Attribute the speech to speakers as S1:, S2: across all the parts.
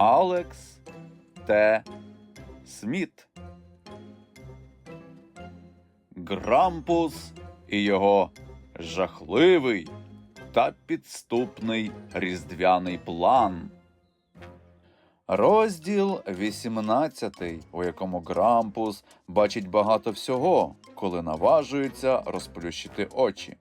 S1: Алекс Т. Сміт. Грампус і його жахливий та підступний різдвяний план. Розділ 18, у якому Грампус бачить багато всього, коли наважується розплющити очі.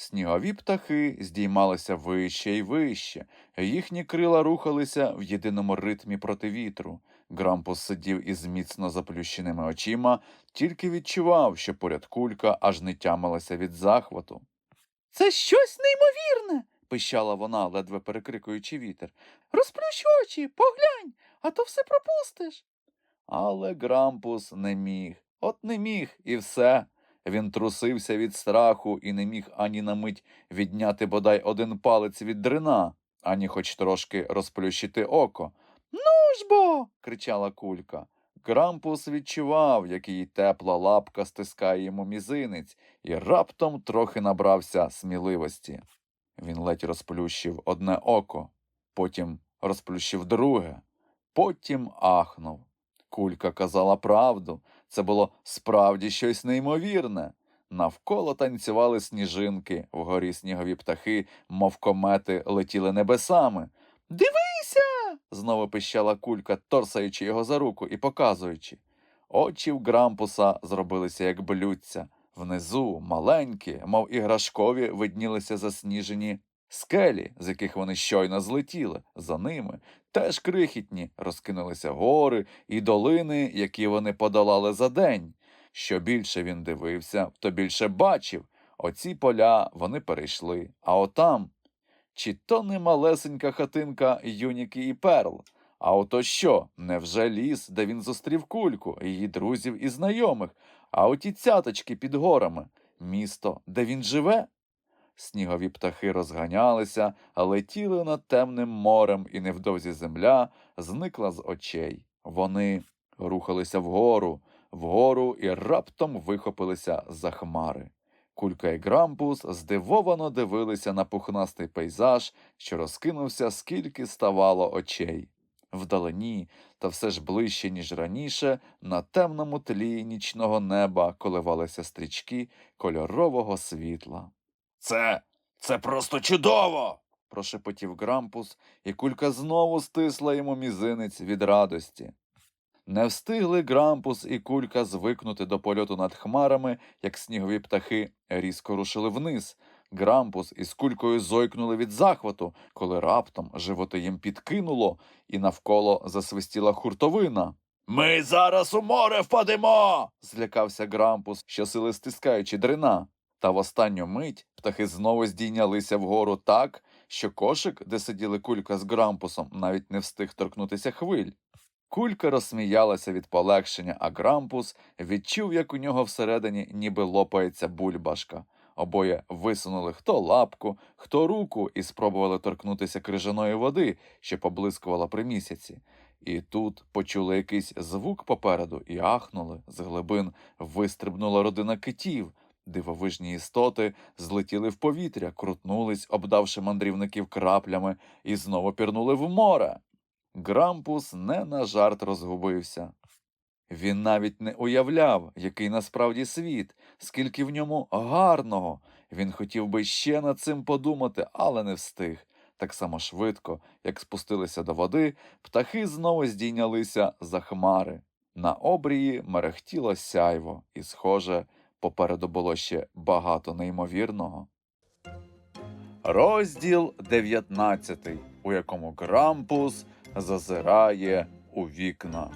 S1: Снігові птахи здіймалися вище й вище, їхні крила рухалися в єдиному ритмі проти вітру. Грампус сидів із міцно заплющеними очима, тільки відчував, що поряд кулька аж не тямилася від захвату. Це щось неймовірне. пищала вона, ледве перекрикуючи вітер. Розплющ очі, поглянь, а то все пропустиш. Але Грампус не міг, от не міг, і все. Він трусився від страху і не міг ані на мить відняти бодай один палець від дрина, ані хоч трошки розплющити око. Ну ж бо. кричала кулька. Грампус відчував, як її тепла лапка стискає йому мізинець, і раптом трохи набрався сміливості. Він ледь розплющив одне око, потім розплющив друге, потім ахнув. Кулька казала правду. Це було справді щось неймовірне. Навколо танцювали сніжинки, вгорі снігові птахи, мов комети, летіли небесами. Дивися. знову пищала кулька, торсаючи його за руку і показуючи. Очі в Грампуса зробилися як блюдця. Внизу, маленькі, мов іграшкові, виднілися засніжені скелі, з яких вони щойно злетіли. За ними теж крихітні, розкинулися гори і долини, які вони подолали за день. Що більше він дивився, то більше бачив. Оці поля вони перейшли, а отам. Чи то не малесенька хатинка Юніки і Перл? А ото що? Невже ліс, де він зустрів кульку, її друзів і знайомих, а оті цяточки під горами, місто, де він живе? Снігові птахи розганялися, летіли над темним морем, і невдовзі земля зникла з очей. Вони рухалися вгору, вгору і раптом вихопилися за хмари. Кулька і Грампус здивовано дивилися на пухнастий пейзаж, що розкинувся, скільки ставало очей. Вдалині, та все ж ближче, ніж раніше, на темному тлі нічного неба коливалися стрічки кольорового світла. Це це просто чудово. прошепотів Грампус, і кулька знову стисла йому мізинець від радості. Не встигли Грампус і кулька звикнути до польоту над хмарами, як снігові птахи різко рушили вниз. Грампус із кулькою зойкнули від захвату, коли раптом животи їм підкинуло, і навколо засвистіла хуртовина. Ми зараз у море впадемо. злякався Грампус, щосили стискаючи дрина. Та в останню мить птахи знову здійнялися вгору так, що кошик, де сиділи кулька з Грампусом, навіть не встиг торкнутися хвиль. Кулька розсміялася від полегшення, а Грампус відчув, як у нього всередині ніби лопається бульбашка. Обоє висунули хто лапку, хто руку і спробували торкнутися крижаної води, що поблискувала при місяці. І тут почули якийсь звук попереду і ахнули. З глибин вистрибнула родина китів. Дивовижні істоти злетіли в повітря, крутнулись, обдавши мандрівників краплями, і знову пірнули в море. Грампус не на жарт розгубився. Він навіть не уявляв, який насправді світ, скільки в ньому гарного. Він хотів би ще над цим подумати, але не встиг. Так само швидко, як спустилися до води, птахи знову здійнялися за хмари. На обрії мерехтіло сяйво, і, схоже, попереду було ще багато неймовірного. Розділ 19, у якому Грампус зазирає у вікна.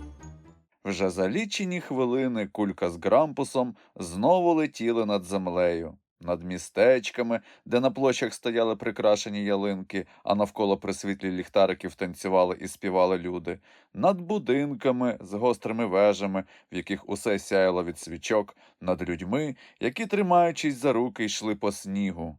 S1: Вже за лічені хвилини кулька з Грампусом знову летіли над землею, над містечками, де на площах стояли прикрашені ялинки, а навколо при світлі ліхтариків танцювали і співали люди, над будинками з гострими вежами, в яких усе сяяло від свічок, над людьми, які, тримаючись за руки, йшли по снігу.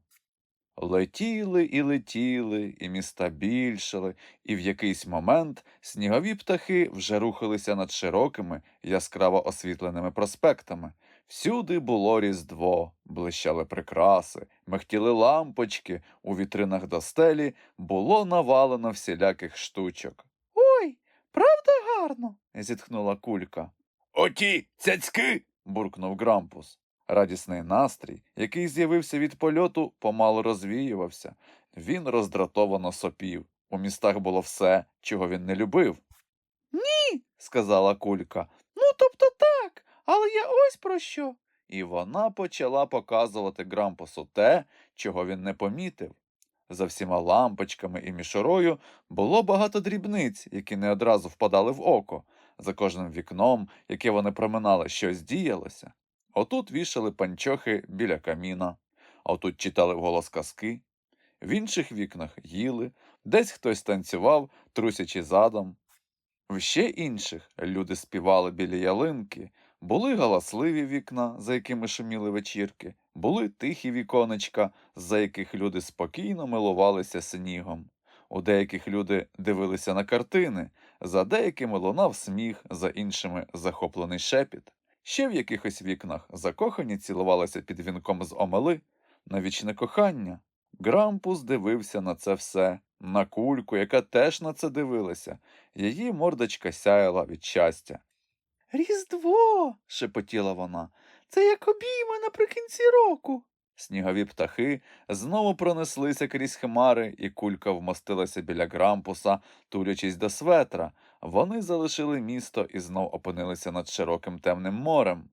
S1: Летіли і летіли, і міста більшали, і в якийсь момент снігові птахи вже рухалися над широкими, яскраво освітленими проспектами. Всюди було різдво, блищали прикраси, мехтіли лампочки, у вітринах до стелі було навалено всіляких штучок. Ой, Правда гарно? зітхнула кулька. Оті цяцьки. буркнув Грампус. Радісний настрій, який з'явився від польоту, помалу розвіювався. Він роздратовано сопів. У містах було все, чого він не любив. Ні, сказала кулька. Ну, тобто так, але я ось про що. І вона почала показувати Грампусу те, чого він не помітив. За всіма лампочками і мішурою було багато дрібниць, які не одразу впадали в око. За кожним вікном, яке вони проминали, щось діялося. Отут вішали панчохи біля каміна, а отут читали вголос казки. В інших вікнах їли, десь хтось танцював, трусячи задом. В ще інших люди співали біля ялинки, були галасливі вікна, за якими шуміли вечірки, були тихі віконечка, за яких люди спокійно милувалися снігом. У деяких люди дивилися на картини, за деякими лунав сміх, за іншими захоплений шепіт. Ще в якихось вікнах закохані цілувалися під вінком з омели на вічне кохання. Грампус дивився на це все, на кульку, яка теж на це дивилася. Її мордочка сяяла від щастя. Різдво. шепотіла вона. Це як обійми наприкінці року. Снігові птахи знову пронеслися крізь хмари, і кулька вмостилася біля грампуса, тулячись до светра. Вони залишили місто і знов опинилися над широким темним морем.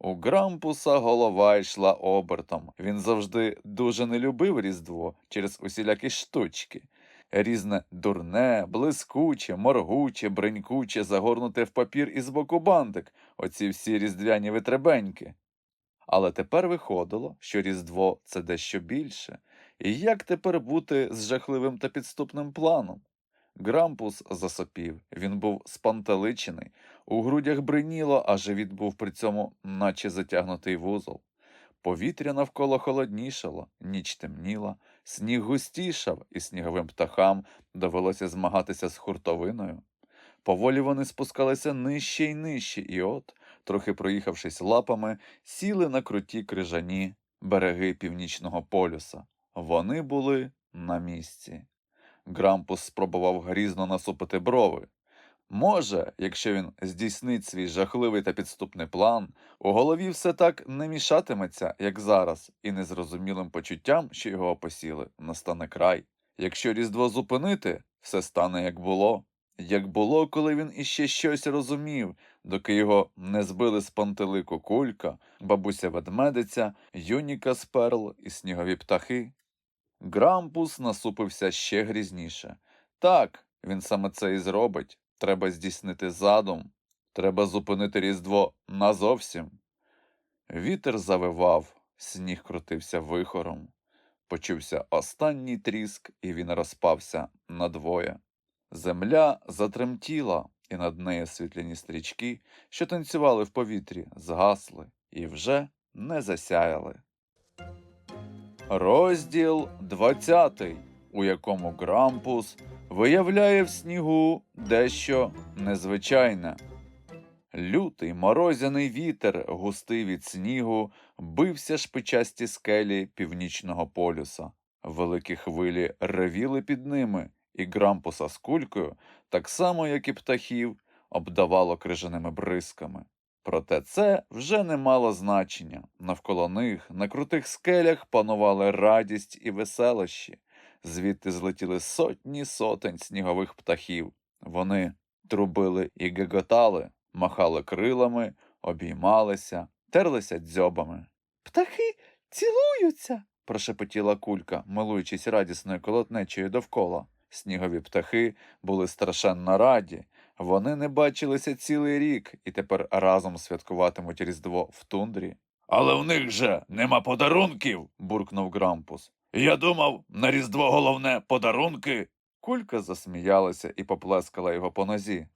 S1: У Грампуса голова йшла обертом. Він завжди дуже не любив Різдво через усілякі штучки. Різне дурне, блискуче, моргуче, бринькуче, загорнуте в папір із боку бантик, оці всі різдвяні витребеньки. Але тепер виходило, що Різдво це дещо більше. І як тепер бути з жахливим та підступним планом? Грампус засопів, він був спантеличений, у грудях бриніло, а живіт був при цьому наче затягнутий вузол. Повітря навколо холоднішало, ніч темніла, сніг густішав, і сніговим птахам довелося змагатися з хуртовиною. Поволі вони спускалися нижче й нижче, і от, трохи проїхавшись лапами, сіли на круті крижані береги північного полюса. Вони були на місці. Грампус спробував грізно насупити брови. Може, якщо він здійснить свій жахливий та підступний план, у голові все так не мішатиметься, як зараз, і незрозумілим почуттям, що його опосіли, настане край. Якщо Різдво зупинити, все стане як було. Як було, коли він іще щось розумів, доки його не збили з пантелику кулька, бабуся ведмедиця, юніка з перл і снігові птахи. Грампус насупився ще грізніше. Так, він саме це і зробить. Треба здійснити задум, треба зупинити Різдво назовсім. Вітер завивав, сніг крутився вихором. Почувся останній тріск, і він розпався надвоє. Земля затремтіла, і над нею світляні стрічки, що танцювали в повітрі, згасли і вже не засяяли. Розділ 20, у якому Грампус виявляє в снігу дещо незвичайне. Лютий морозяний вітер, густий від снігу, бився шпичасті скелі північного полюса. Великі хвилі ревіли під ними, і Грампуса з кулькою, так само як і птахів, обдавало крижаними бризками. Проте це вже не мало значення. Навколо них, на крутих скелях, панували радість і веселощі. Звідти злетіли сотні сотень снігових птахів. Вони трубили і геготали, махали крилами, обіймалися, терлися дзьобами. Птахи цілуються. прошепотіла кулька, милуючись радісною колотнечею довкола. Снігові птахи були страшенно раді. Вони не бачилися цілий рік і тепер разом святкуватимуть Різдво в тундрі. Але в них же нема подарунків. буркнув Грампус. Я думав, на Різдво головне подарунки. Кулька засміялася і поплескала його по нозі.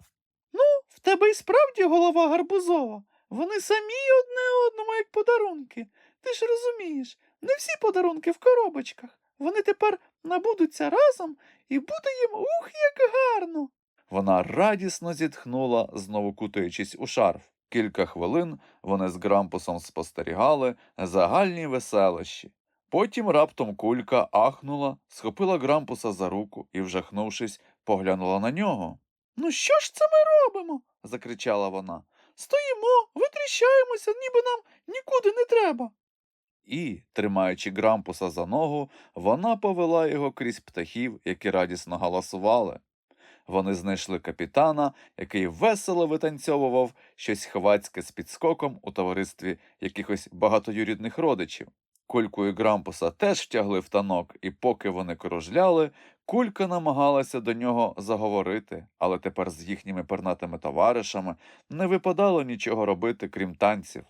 S1: Ну, в тебе і справді голова гарбузова. Вони самі одне одному як подарунки. Ти ж розумієш, не всі подарунки в коробочках. Вони тепер набудуться разом і буде їм ух, як гарно. Вона радісно зітхнула, знову кутаючись у шарф. Кілька хвилин вони з Грампусом спостерігали загальні веселощі. Потім раптом кулька ахнула, схопила Грампуса за руку і, вжахнувшись, поглянула на нього. Ну, що ж це ми робимо? закричала вона. Стоїмо, витріщаємося, ніби нам нікуди не треба. І, тримаючи Грампуса за ногу, вона повела його крізь птахів, які радісно галасували. Вони знайшли капітана, який весело витанцьовував щось хвацьке з підскоком у товаристві якихось багатоюрідних родичів. Кульку і Грампуса теж втягли в танок, і поки вони кружляли, кулька намагалася до нього заговорити, але тепер з їхніми пернатими товаришами не випадало нічого робити, крім танців.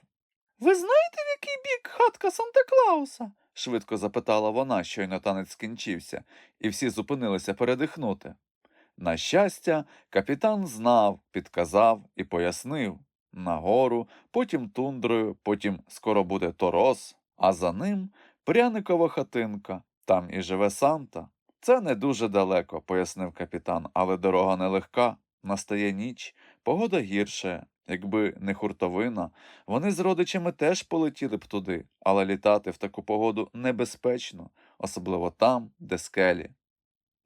S1: Ви знаєте, в який бік хатка Санта Клауса? швидко запитала вона, щойно танець скінчився, і всі зупинилися передихнути. На щастя, капітан знав, підказав і пояснив нагору, потім тундрою, потім скоро буде торос, а за ним пряникова хатинка, там і живе Санта. Це не дуже далеко, пояснив капітан, але дорога нелегка, настає ніч, погода гірше. Якби не хуртовина, вони з родичами теж полетіли б туди, але літати в таку погоду небезпечно, особливо там, де скелі.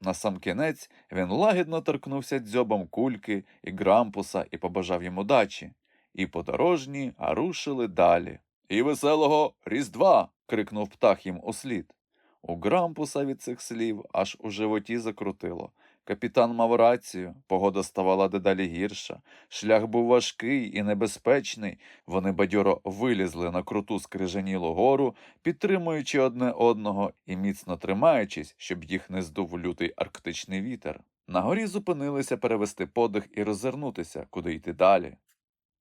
S1: Насамкінець він лагідно торкнувся дзьобом кульки і грампуса і побажав йому дачі. І подорожні рушили далі. І веселого Різдва. крикнув птах їм услід. У грампуса від цих слів аж у животі закрутило. Капітан мав рацію, погода ставала дедалі гірша, шлях був важкий і небезпечний. Вони бадьоро вилізли на круту скрижанілу гору, підтримуючи одне одного і міцно тримаючись, щоб їх не здув лютий арктичний вітер. На горі зупинилися перевести подих і роззирнутися, куди йти далі.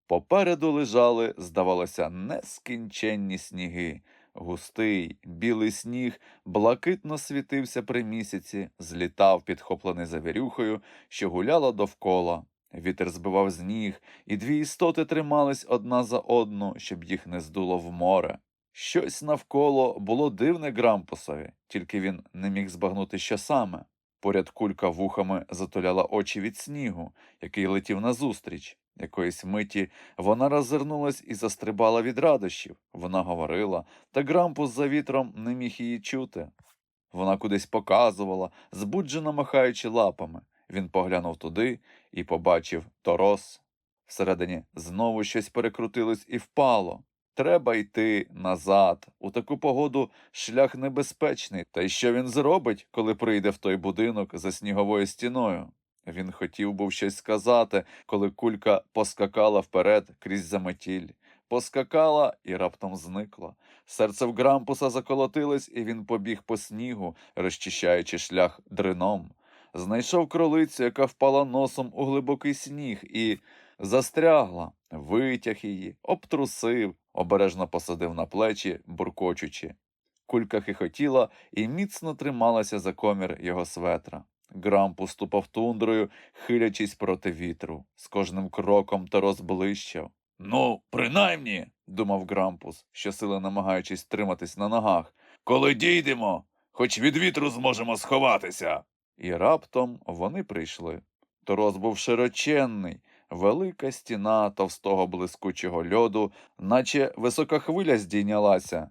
S1: Попереду лежали, здавалося, нескінченні сніги. Густий, білий сніг блакитно світився при місяці, злітав, підхоплений завірюхою, що гуляла довкола. Вітер збивав з ніг, і дві істоти тримались одна за одну, щоб їх не здуло в море. Щось навколо було дивне Грампусові, тільки він не міг збагнути, що саме. Поряд кулька вухами затуляла очі від снігу, який летів назустріч. Якоїсь миті вона роззирнулась і застрибала від радощів. Вона говорила, та Грампус за вітром не міг її чути. Вона кудись показувала, збуджено махаючи лапами. Він поглянув туди і побачив торос. Всередині знову щось перекрутилось і впало. Треба йти назад. У таку погоду шлях небезпечний. Та й що він зробить, коли прийде в той будинок за сніговою стіною? Він хотів був щось сказати, коли кулька поскакала вперед крізь заметіль. Поскакала і раптом зникла. Серце в Грампуса заколотилось, і він побіг по снігу, розчищаючи шлях дрином. Знайшов кролицю, яка впала носом у глибокий сніг, і застрягла, витяг її, обтрусив, обережно посадив на плечі, буркочучи. Кулька хихотіла і міцно трималася за комір його светра. Грампус ступав тундрою, хилячись проти вітру. З кожним кроком Тарос блищав. Ну, принаймні, думав Грампус, щосили намагаючись триматись на ногах. Коли дійдемо, хоч від вітру зможемо сховатися. І раптом вони прийшли. Торос був широченний, велика стіна товстого блискучого льоду, наче висока хвиля здійнялася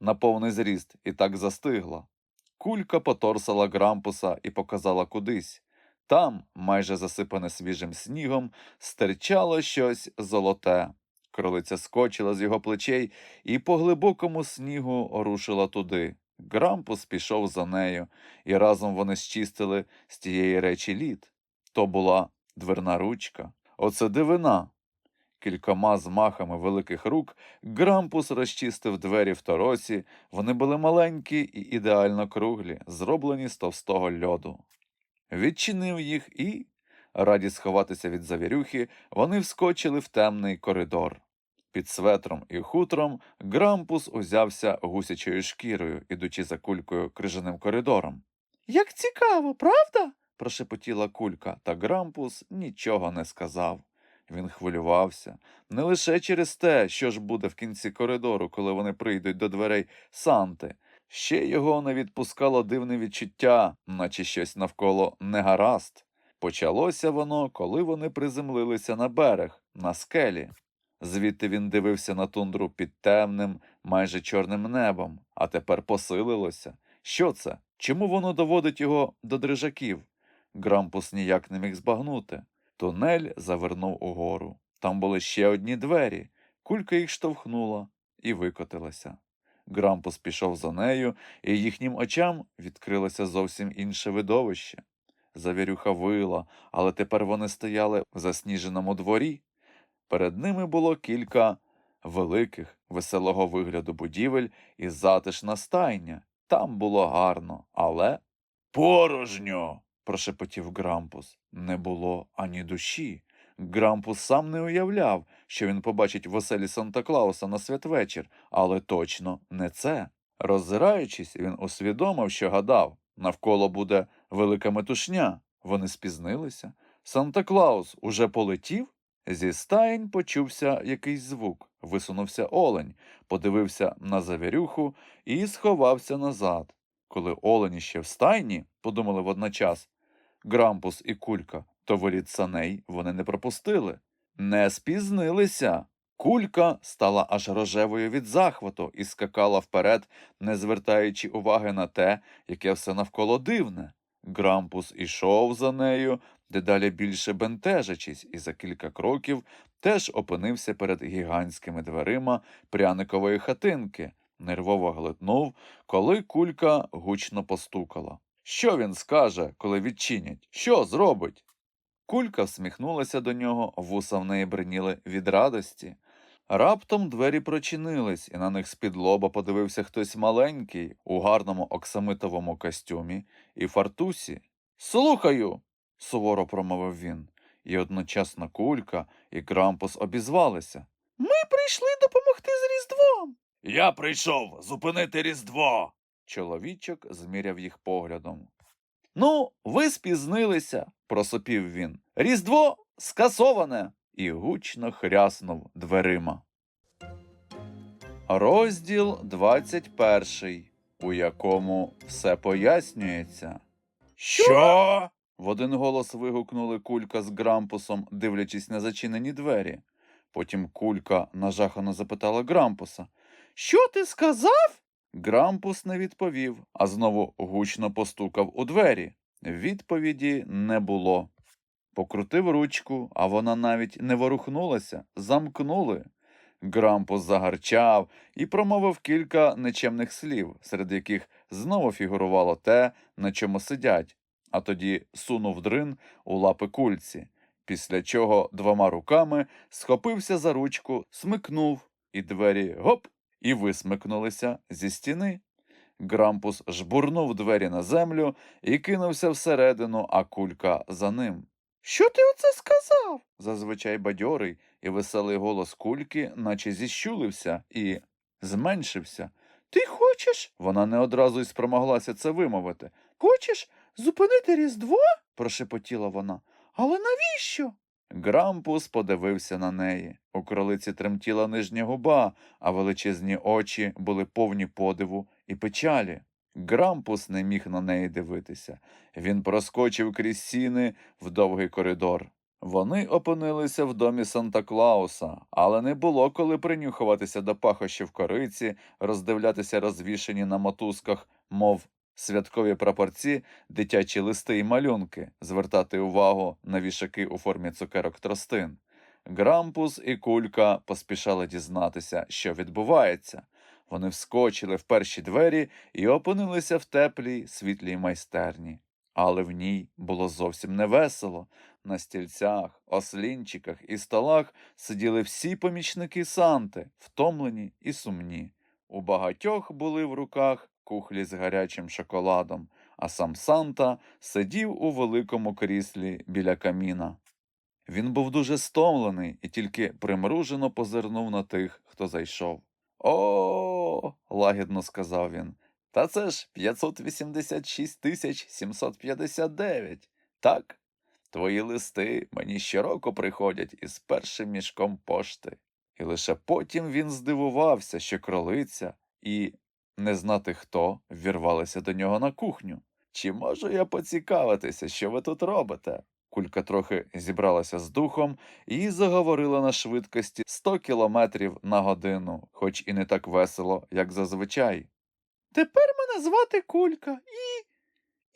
S1: на повний зріст і так застигла. Кулька поторсала Грампуса і показала кудись. Там, майже засипане свіжим снігом, стирчало щось золоте. Кролиця скочила з його плечей і по глибокому снігу рушила туди. Грампус пішов за нею, і разом вони зчистили з тієї речі лід. То була дверна ручка. Оце дивина. Кількома змахами великих рук Грампус розчистив двері в торосі. Вони були маленькі і ідеально круглі, зроблені з товстого льоду. Відчинив їх і, раді сховатися від завірюхи, вони вскочили в темний коридор. Під светром і хутром Грампус узявся гусячою шкірою, ідучи за кулькою крижаним коридором. Як цікаво, правда? прошепотіла кулька, та Грампус нічого не сказав. Він хвилювався не лише через те, що ж буде в кінці коридору, коли вони прийдуть до дверей Санти. Ще його не відпускало дивне відчуття, наче щось навколо негаразд. Почалося воно, коли вони приземлилися на берег, на скелі. Звідти він дивився на тундру під темним, майже чорним небом, а тепер посилилося. Що це? Чому воно доводить його до дрижаків? Грампус ніяк не міг збагнути. Тунель завернув угору. Там були ще одні двері. Кулька їх штовхнула і викотилася. Грампус пішов за нею, і їхнім очам відкрилося зовсім інше видовище. Завірюха вила, але тепер вони стояли в засніженому дворі. Перед ними було кілька великих, веселого вигляду будівель і затишна стайня. Там було гарно, але порожньо. Прошепотів Грампус. Не було ані душі. Грампус сам не уявляв, що він побачить в оселі Санта Клауса на святвечір, але точно не це. Роззираючись, він усвідомив, що гадав, навколо буде велика метушня. Вони спізнилися. Санта Клаус уже полетів? Зі стаєнь почувся якийсь звук. Висунувся олень, подивився на завірюху і сховався назад. Коли олені ще в стайні, подумали водночас, Грампус і кулька, то воріт саней вони не пропустили. Не спізнилися. Кулька стала аж рожевою від захвату і скакала вперед, не звертаючи уваги на те, яке все навколо дивне. Грампус ішов за нею, дедалі більше бентежачись, і за кілька кроків теж опинився перед гігантськими дверима пряникової хатинки, нервово глитнув, коли кулька гучно постукала. Що він скаже, коли відчинять? Що зробить? Кулька всміхнулася до нього, вуса в неї бриніли від радості. Раптом двері прочинились, і на них з-під лоба подивився хтось маленький, у гарному оксамитовому костюмі і фартусі. Слухаю, суворо промовив він, і одночасно кулька і Крампус обізвалися. Ми прийшли допомогти з Різдвом. Я прийшов зупинити Різдво. Чоловічок зміряв їх поглядом. Ну, ви спізнилися, просопів він. Різдво скасоване. І гучно хряснув дверима. Розділ 21, у якому все пояснюється. Що? В один голос вигукнули кулька з Грампусом, дивлячись на зачинені двері. Потім кулька нажахано запитала Грампуса. Що ти сказав? Грампус не відповів, а знову гучно постукав у двері. Відповіді не було. Покрутив ручку, а вона навіть не ворухнулася, замкнули. Грампус загарчав і промовив кілька нечемних слів, серед яких знову фігурувало те, на чому сидять, а тоді сунув дрин у лапи кульці, після чого двома руками схопився за ручку, смикнув, і двері гоп і висмикнулися зі стіни. Грампус жбурнув двері на землю і кинувся всередину, а кулька за ним. Що ти оце сказав? Зазвичай бадьорий і веселий голос кульки, наче зіщулився і зменшився. Ти хочеш? Вона не одразу й спромоглася це вимовити. Хочеш зупинити Різдво? прошепотіла вона. Але навіщо? Грампус подивився на неї. У кролиці тремтіла нижня губа, а величезні очі були повні подиву і печалі. Грампус не міг на неї дивитися. Він проскочив крізь сіни в довгий коридор. Вони опинилися в домі Санта Клауса, але не було коли принюхуватися до пахощів кориці, роздивлятися розвішені на мотузках, мов святкові прапорці, дитячі листи і малюнки, звертати увагу на вішаки у формі цукерок тростин. Грампус і кулька поспішали дізнатися, що відбувається. Вони вскочили в перші двері і опинилися в теплій світлій майстерні. Але в ній було зовсім невесело. На стільцях, ослінчиках і столах сиділи всі помічники Санти, втомлені і сумні. У багатьох були в руках кухлі з гарячим шоколадом, а сам Санта сидів у великому кріслі біля каміна. Він був дуже стомлений і тільки примружено позирнув на тих, хто зайшов. О, лагідно сказав він. Та це ж 586 тисяч 759. Так, твої листи мені щороку приходять із першим мішком пошти. І лише потім він здивувався, що кролиця і не знати хто ввірвалися до нього на кухню. Чи можу я поцікавитися, що ви тут робите? Кулька трохи зібралася з духом і заговорила на швидкості 100 кілометрів на годину, хоч і не так весело, як зазвичай. Тепер мене звати Кулька, і.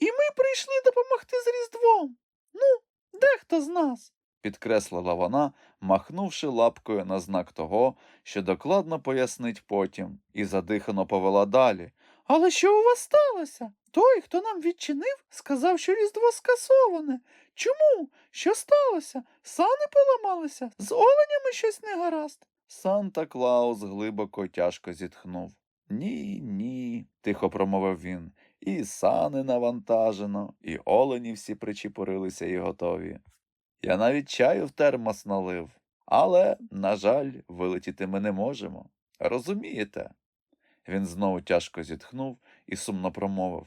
S1: І ми прийшли допомогти з Різдвом. Ну, дехто з нас. Підкреслила вона, махнувши лапкою на знак того, що докладно пояснить потім, і задихано повела далі. Але що у вас сталося? Той, хто нам відчинив, сказав, що Різдво скасоване. Чому? Що сталося? Сани поламалися? З оленями щось не гаразд. Санта Клаус глибоко тяжко зітхнув. Ні, ні, тихо промовив він. І сани навантажено, і олені всі причепурилися і готові. Я навіть чаю в термос налив, але, на жаль, вилетіти ми не можемо. Розумієте? Він знову тяжко зітхнув і сумно промовив.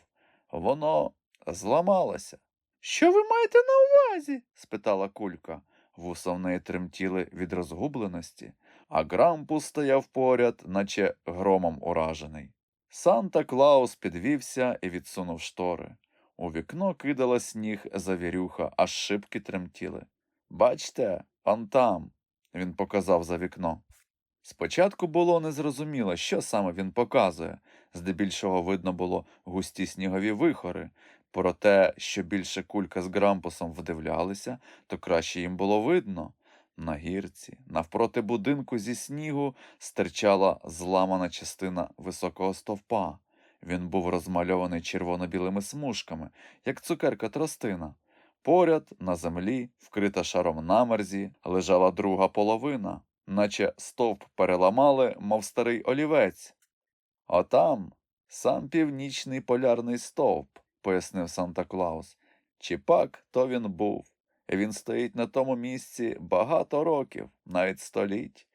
S1: Воно зламалося. Що ви маєте на увазі? спитала кулька. Вуса в неї тремтіли від розгубленості, а Грампус стояв поряд, наче громом уражений. Санта Клаус підвівся і відсунув штори. У вікно кидала сніг завірюха, аж шибки тремтіли. Бачте, он там, він показав за вікно. Спочатку було незрозуміло, що саме він показує. Здебільшого видно було густі снігові вихори. Проте, що більше кулька з Грампусом вдивлялися, то краще їм було видно. На гірці, навпроти будинку зі снігу, стирчала зламана частина високого стовпа. Він був розмальований червоно-білими смужками, як цукерка тростина. Поряд, на землі, вкрита шаром намерзі, лежала друга половина, наче стовп переламали, мов старий олівець. Отам сам північний полярний стовп, пояснив Санта Клаус. Чи пак то він був. Він стоїть на тому місці багато років, навіть століть,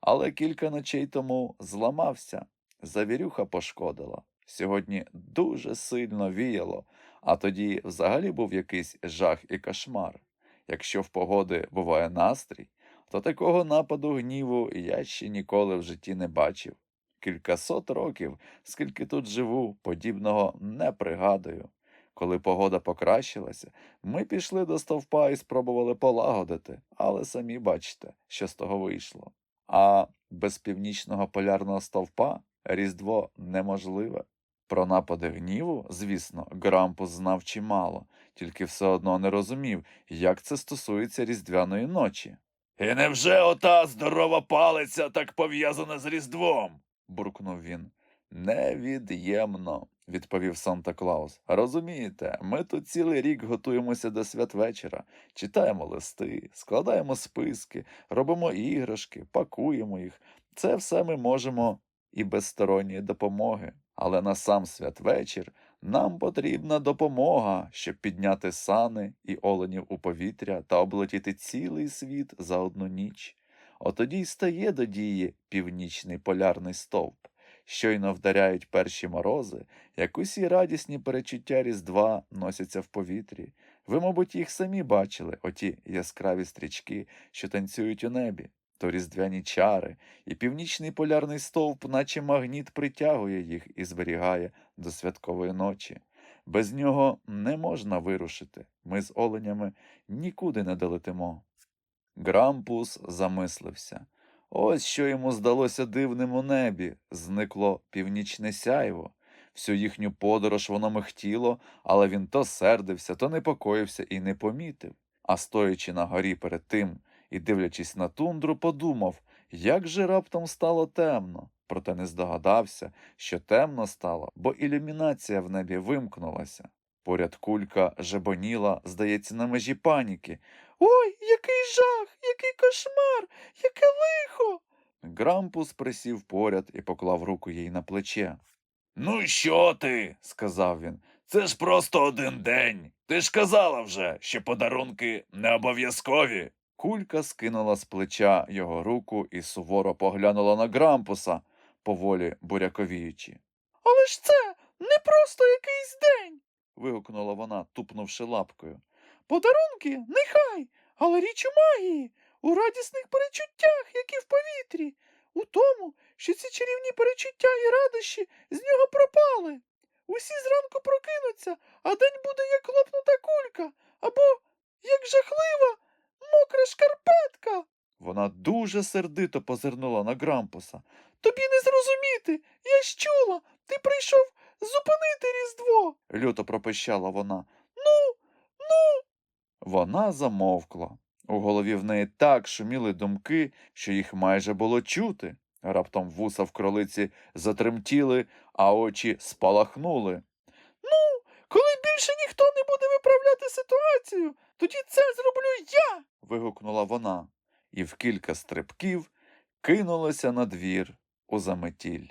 S1: але кілька ночей тому зламався, завірюха пошкодила. Сьогодні дуже сильно віяло, а тоді взагалі був якийсь жах і кошмар. Якщо в погоди буває настрій, то такого нападу гніву я ще ніколи в житті не бачив. Кількасот років, скільки тут живу, подібного не пригадую. Коли погода покращилася, ми пішли до стовпа і спробували полагодити, але самі бачите, що з того вийшло. А без північного полярного стовпа Різдво неможливе. Про напади гніву, звісно, Грампус знав чимало, тільки все одно не розумів, як це стосується Різдвяної ночі. І невже ота здорова палиця так пов'язана з Різдвом? буркнув він. Невід'ємно, відповів Санта Клаус. Розумієте, ми тут цілий рік готуємося до святвечора, читаємо листи, складаємо списки, робимо іграшки, пакуємо їх. Це все ми можемо і без сторонньої допомоги. Але на сам святвечір нам потрібна допомога, щоб підняти сани і оленів у повітря та облетіти цілий світ за одну ніч. Отоді й стає до дії північний полярний стовп. Щойно вдаряють перші морози, як усі радісні перечуття Різдва носяться в повітрі. Ви, мабуть, їх самі бачили, оті яскраві стрічки, що танцюють у небі, то різдвяні чари, і північний полярний стовп, наче магніт, притягує їх і зберігає до святкової ночі. Без нього не можна вирушити. Ми з оленями нікуди не долетимо. Грампус замислився. Ось що йому здалося дивним у небі, зникло північне сяйво. Всю їхню подорож воно михтіло, але він то сердився, то непокоївся і не помітив. А стоячи на горі перед тим і дивлячись на тундру, подумав, як же раптом стало темно. Проте не здогадався, що темно стало, бо ілюмінація в небі вимкнулася. Поряд кулька жебоніла, здається, на межі паніки. Ой, який жах, який кошмар, яке лихо. Грампус присів поряд і поклав руку їй на плече. Ну, що ти? сказав він. Це ж просто один день. Ти ж казала вже, що подарунки не обов'язкові. Кулька скинула з плеча його руку і суворо поглянула на Грампуса, поволі буряковіючи. Але ж це не просто якийсь день. вигукнула вона, тупнувши лапкою. Подарунки нехай, але річ у магії, у радісних перечуттях, які в повітрі, у тому, що ці чарівні перечуття і радощі з нього пропали. Усі зранку прокинуться, а день буде як лопнута кулька, або як жахлива мокра шкарпетка. Вона дуже сердито позирнула на Грампуса. Тобі не зрозуміти. Я ж чула, ти прийшов зупинити Різдво. люто пропищала вона. Ну, ну. Вона замовкла. У голові в неї так шуміли думки, що їх майже було чути. Раптом вуса в кролиці затремтіли, а очі спалахнули. Ну, коли більше ніхто не буде виправляти ситуацію, тоді це зроблю я. вигукнула вона, і в кілька стрибків кинулася на двір у заметіль.